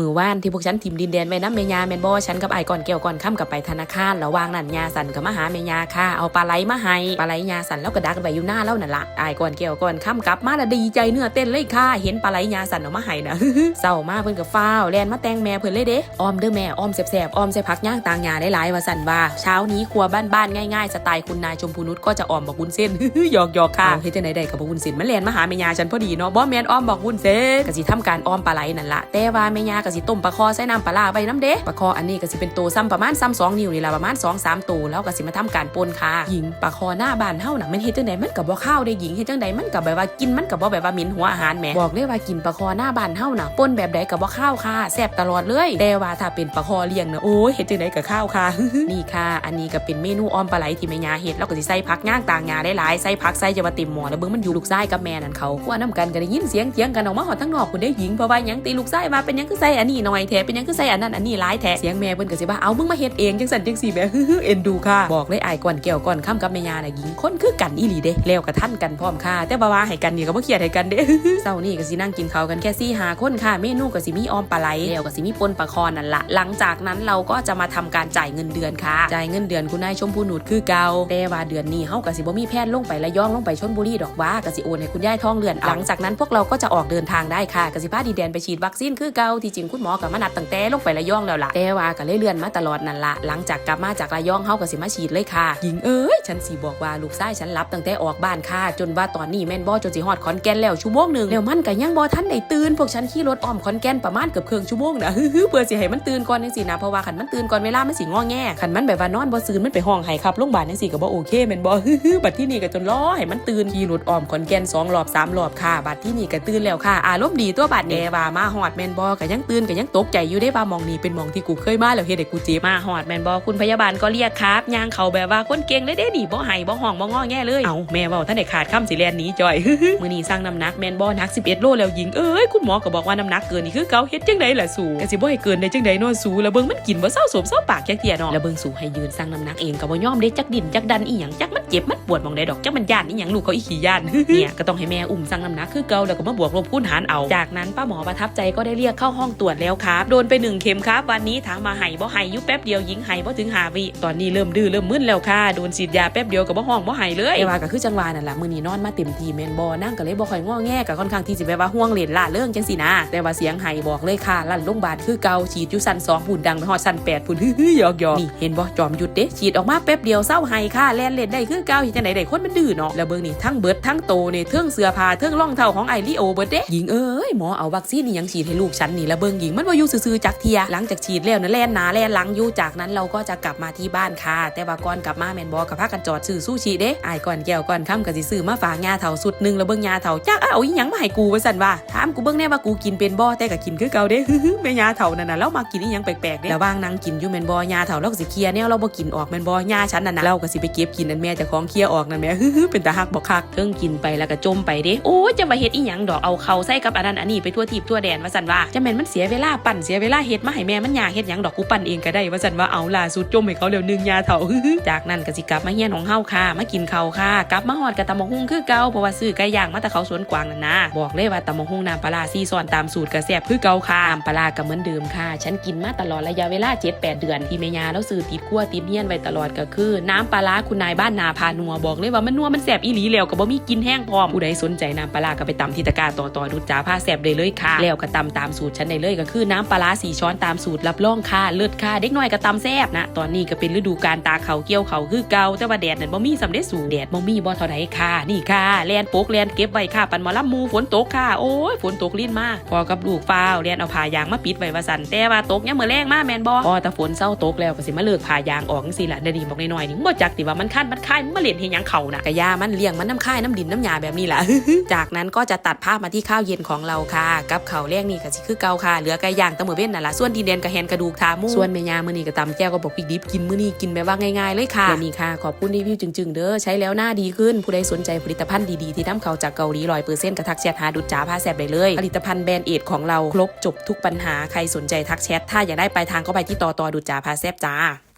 มือว่านที่พวกฉันทิมดินแดนไว้น้ำเมยาแมนบอฉันกับไอ้ก่อนแก้วก่อนค่ำกับไปธนาคารแล้ววางนั่นยาสันกับมาหาเมยาค่ะเอาปลาไหลมาให้ปลาไหลยาสันแล้วก็ดักไว้อยู่หน้าแล้วนั่นละไอ้ก่อนแก้วก่อนค่ำกลับมาละดีใจเนื้อเต้นเลยค่ะ เห็นปลาไหลยาสันเอามาให้นะเศร้ามากเพิ่นกับฟ้าวแลนมาแต่งแม่เพิ่นเลยเด้ออมเด้อแม่ออมแสบๆออมใส่ผักย่างต่างหญ้าได้หลายว่าสันว่า เช้านี้ครัวบ้านๆง่ายๆสไตล์คุณนายชมพูนุชก็จะออมบอกวุ้นเส้นหยอกหยอกค่ะเฮ็ดจังไดได้กับบอกวุ้นเส้นมันแลนมาหาแม่ยาฉันพอดีเนาะบ่แม่นออมบอกวุ้นเส้นก็สิทำการออมปลาไหลนั่นละแต่ว่าแม่ยาก็สิต้มปลาคอใส่น้ำปลาร้าไว้น้ำเด้ปลาคออันนี้ก็สิเป็นโตซ้ำประมาณซ้ำสองนิ้วนี่ละประมาณ2 3โตแล้วก็สิมาทำการป่นค่ะหญิงปลาคอหน้าบ้านเฮาน่ะมันเฮ็ดจังไดมันก็บ่ข้าวได้หญิงเฮ็ดจังไดมันก็แบบว่ากินมันก็บ่แบบว่าเหม็นหัวอาหารแหมบอกเลยว่ากินปลาคอหน้าบ้านเฮาน่ะป่นแบบใดก็บ่ข้าวค่ะแซ่บตลอดเลยแต่ว่าถ้าเป็นปลาคอเลี้ยงนะโอ้ยเฮ็ดจังไดก็ข้าวค่ะนี่ค่ะ อันนี้ก็เป็นเมนูออมปลาไหลที่แม่ยาเฮ็ดแล้วก็สิใส่ผักย่างต่างหญ้าได้หลายใส่ผักใส่จะมาติ่มหม้อแล้วเบิ่งมันอยู่ลูกชายกับแม่นั่นเขาคั่วน้ำกันก็ได้ยินเสียงเถียงกันออกมาหอดทั้งนอกคุณได้หญิงเพราะว่าหยังตีลูกชายมาเป็นหยังคือใส่ส่อันนี้หน่อยแท้เป็นยังคือใส่อันนั้นอันนี้หลายแท้เสียงแม่เพิ่นก็สิว่าเอามึงมาเฮ็ดเองจังซั่นจังซี่แม่ฮึเอ็นดูค่ะบอกเลยอายก่อนแก้วก่อนค่ำกับแม่ยาน่ะหญิงคนคือกันอีหลีเด้แล้วก็ท่านกันพร้อมค่ะ แต่บ่าว่าให้กันนี่ก็บ่เครียดให้กันเด้เช้านี้ก็สินั่งกินข้าวกันแค่4 5คนค่ะเมนูก็สิมีออมปลาไหลแล้วก็สิมีปนปลาคอนั่นละหลังจากนั้นเราก็จะมาทำการจ่ายเงินเดือนค่ะ จ่ายเงินเดือนคุณนายชมพูหนุดคือเก่าแต่ว่าเดือนนี้เฮาก็สิบ่มีแพทย์ลงไประยองลงไปชลบุรีดอกว่าก็สิโอนให้คุณยายทองเรือนหลังจากนั้นพวกเราก็จะออกเดินทางได้ค่ะก็สิพาดีแดนไปฉีดวัคซีนคือเก่าที่จริงคุณหมอก็มานัดตั้งแต่ลงไประยองแล้วล่ะแต่ว่าก็เลยเลื่อนมาตลอดนั่นละหลังจากกลับมาจากระยองเฮาก็สิมาฉีดเลยค่ะหญิงเอ้ยฉันสิบอกว่าลูกชายฉันรับตั้งแต่ออกบ้านค่ะ จนว่าตอนนี้แม่นบ่จนสิฮอดขอนแก่นแล้วชั่วโมงหนึ่งแล้วมันก็ยังบ่ทันได้ตื่นพวกฉันขี่รถอ้อมขอนแก่นประมาณเกือบครึ่งชั่วโมงนะฮึเพื่อสิให้มันตื่นก่อนจังซี่นะเพราะว่าคันมันตื่นก่อนเวลามันสิงอแงคันมันแบบว่านอนบ่ซื่นมันไปห้องไห้ครับโรงพยาบาลจังซี่ก็บ่โอเคแม่นบ่บัดที่นี่ก็จนล้อให้มันตื่นขี่รถอ้อมขอนแก่นสองรอบสามรอบค่ะบัดที่นี่ก็ตื่นแล้วค่ะอารมณ์ดีตัวบัดแน่ว่ามาฮอดแม่นบ่ก็ยังตื่นก็ยังตกใจอยู่ได้ว่าหมองนี้เป็นหมองที่กูเคยมาแล้วเฮ็ดให้กูเจ็บมาฮอดแม่นบ่คุณพยาบาลก็เรียกครับย่างเขาแบบว่าคนเก่งเลยเด้นี่บ่ให้บ่ห้องบ่งอแงเลยเอาแม่เว้าท่านได้ขาดคำสิแลนหนี้จอยมื้อนี้สร้างน้ำหนักแม่นบ่หนัก 11 โลแล้วหญิงเอ้ยคุณหมอก็บอกว่าน้ำหนักเกินนี่คือเก่าเฮ็ดจังไดล่ะสูก็สิบ่ให้เกินได้จังไดเนาะสูแล้วเบิ่งมันกินบ่เศร้าสมเศร้าปากจักเที่ยเนาะแล้วเบิ่งสูให้ยืนสร้างน้ำหนักเองก็บ่ยอมเด้จักดินจักดันอีหยังจักมันเจ็บมันปวดหมองใดดอกจักมันย่านอีหยังลูกเขาอีขี้ย่านเนี่ยก็ต้องให้แม่อุ้มสร้างน้ำหนักคือเก่าแล้วก็มาบวกลบคูณหารเอาจากนั้นป้าหมอประทับใจก็ได้เรียกเข้าห้องตรวจแล้วครับ โดนไปหนึ่งเข็มครับ วันนี้ถามมาไห้บ่ไห้ยุบแป๊บเดียวหญิงไห้บ่ถึงหาวิตอนนี้เริ่มดื้อเริ่มมึนแล้วค่ะ โดนฉีดยาแป๊บเดียวก็บ่ห้องบ่ไห้เลยแต่ว่าก็คือจังหวะนั่นแหละมื้อนี้นอนมาเต็มทีแม่นบ่นั่งก็เลยบ่ค่อยง้อแง่ก็ค่อนข้างที่สิแบบว่าห่วงเล่นล่าเรื่องจังซี่นะ แต่ว่าเสียงไห้บอกเลยค่ะลั่นโรงพยาบาลคือเก่าฉีดอยู่ชั้น2พุ่นดังไปฮอดชั้น8พุ่นฮึ่ยอกๆนี่เห็นบ่จอมหยุดเด้ฉีดออกมาแป๊บเดียวเศร้าไห้ค่ะแล่นเล่นได้คือเก่าเฮ็ดจังไดได้คนมันดื้อเนาะแล้วเบิ่งนี่ทั้งเบิดทั้งโตนี่เทิงเสื้อผ้าเทิงรองเท้าของไอริโอเบิดเด้หญิงเอ้ยหมอเอาวัคซีนนี่ยังฉีดให้ลูกฉันนี่แล้วเบิ่งงหญิงมันบ่อยู่ซื่อๆจักเทียหลังจากฉีดแล้วนะแล่นหนาแล่นหลังอยู่จากนั้นเราก็จะกลับมาที่บ้านค่ะ แต่ว่าก่อนกลับมาแมนบ่กับพากันจอดซื้อซูชิเด้อายก่อนแก้วก่อนค่ำก็สิซื้อมาฝากยาเฒ่าสุดหนึ่งแล้วเบิ่งยาเฒ่าจักเอาอีหยังมาให้กูว่าซั่นว่าถามกูเบิ่งแน่ว่ากูกินเป็นบ่แต่ก็กินคือเก่าเด้อฮึแม่ยาเฒ่านั่นน่ะเรามากินอีหยังแปลกๆเด้ระหว่างนั่งกินอยู่แมนบ่ยาเฒ่าเราก็สิเคลียร์แนวเราบ่กินออกแมนบ่ยาฉันนั่นน่ะเราก็สิไปเก็บกินอันแม่เจ้าของเคลียร์ออกนั่นแม่ฮึเป็นตาฮักบ่คักเทิงกินไปแล้วก็จมไปเด้โอ้จะมาเฮ็ดอีหยังดอกเอาเข้าใส่กับอันนั้นอันนี้ไปทั่วทิพย์ทั่วแดนว่าซั่นว่าจะแม่นมันเสียเวลาปั่นเสียเวลาเฮ็ดมาให้แม่มันยาเฮ็ดหยังดอกกูปั่นเองก็ได้ว่าซั่นว่าเอาล่ะสุดจมให้เขาแล้วนึงยาเฒ่าจากนั้นก็สิกลับมาเฮียนของเฮาค่ะมากินข้าวค่ะกลับมาฮอดกับตำบักหุ่งคือเก่าเพราะว่าซื้อไก่ย่างมาแต่เขาสวนกวางนั่นนะบอกเลยว่าตำบักหุ่งน้ำปลาซีซอนตามสูตรกระแซบคือเก่าค่ะน้ำปลาก็เหมือนเดิมค่ะ ฉันกินมาตลอดระยะเวลา7-8เดือนที่แม่ยาแล้วซื้อติดขั้วติดเฮียนไว้ตลอดก็คือ น้ำปลาคุณนายบ้านนาพานัวบอกเลยว่ามันนัวมันแสบอีหลีแล้วก็บ่มีกินแห้งพร้อมผู้ใดสนใจน้ำปลาก็ไปตำที่ตะกาต่อต่อดูจ้าผ้าแสบได้เลยค่ะ แล้วก็ตำตามสูตรฉันได้เลยก็คือน้ำปลาร้าสี่ช้อนตามสูตรรับรองค่ะเลิศค่ะเด็กน้อยก็ตำแซบนะ ตอนนี้ก็เป็นฤดูการตาเขาเกี่ยวเขาคือเกาแต่ว่าแดดนั่นบ่มีสำเร็จสูงแดดบ่มีบ่เท่าใดค่ะนี่ค่ะแลนโปกแลนเก็บไว้ค่ะปันมอลำมูฝนตกค่ะโอ้ยฝนตกลิ้นมากพอกับลูกฟ้าวแลนเอาผ้ายางมาปิดไว้ว่าสันแต่ว่าตกยังมือแรงมากแมนบ่พอแต่ฝนเศร้าตกแล้วก็สิมาเลิกผ้ายางออกจังซี่ล่ะเดี๋ยวนี้บอกน้อยๆนี่มึงบ่จักติว่ามันคันมันคายมันมาเล่นเฮ็ดหยังเขาน่ะกะยามันเลี้ยงมันน้ำค่ายน้ำดินน้ำยาแบบนี้ล่ะจากนั้นก็จะตัดภาพมาที่ข้าวเย็นของเราค่ะ กับข้าแรกนี่ก็สิคือเกาค่ะเหลือไก่ย่างแตะมือเว้นนั่นล่ะส่วนดินแดนกับแฮนกระดูกขาหมูส่วนแม่ยามื้อนี้ก็ตำแจ่วก็บอกพริกดิบกินมื้อนี้กินแบบว่าง่ายๆเลยค่ะและนี่ค่ะ ขอบคุณรีวิวจึงๆ เด้อใช้แล้วหน้าดีขึ้นผู้ใดสนใจผลิตภัณฑ์ดีๆที่นำเข้าจากเกาหลี100%กระทักแชทหาดุจจ๋าผ้าแสบได้เลยผลิตภัณฑ์แบรนด์เอทของเราครบจบทุกปัญหาใครสนใจทักแชทถ้าอยากได้ปลายทางก็ไปที่ต่อต่อดุจจ๋าผ้าแสบจ้า